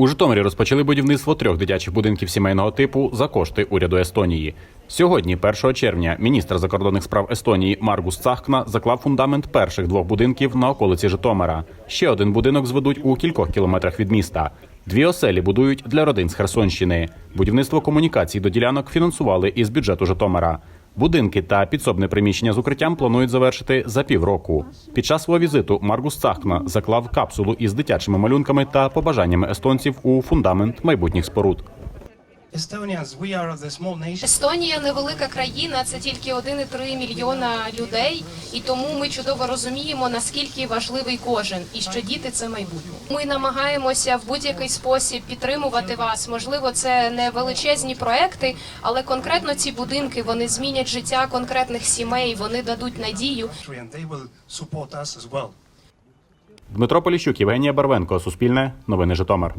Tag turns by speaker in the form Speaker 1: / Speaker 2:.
Speaker 1: У Житомирі розпочали будівництво трьох дитячих будинків сімейного типу за кошти уряду Естонії. Сьогодні, 1 червня, міністр закордонних справ Естонії Маргус Цахкна заклав фундамент перших двох будинків на околиці Житомира. Ще один будинок зведуть у кількох кілометрах від міста. Дві оселі будують для родин з Херсонщини. Будівництво комунікацій до ділянок фінансували із бюджету Житомира. Будинки та підсобне приміщення з укриттям планують завершити за півроку. Під час свого візиту Маргус Цахна заклав капсулу із дитячими малюнками та побажаннями естонців у фундамент майбутніх споруд.
Speaker 2: Естонія невелика країна, це тільки 1,3 мільйона людей, і тому ми чудово розуміємо, наскільки важливий кожен, і що діти це майбутнє. Ми намагаємося в будь-який спосіб підтримувати вас. Можливо, це не величезні проекти, але конкретно ці будинки вони змінять життя конкретних сімей, вони дадуть надію.
Speaker 1: Дмитро Поліщук, Євгенія Барвенко, Суспільне, Новини Житомир.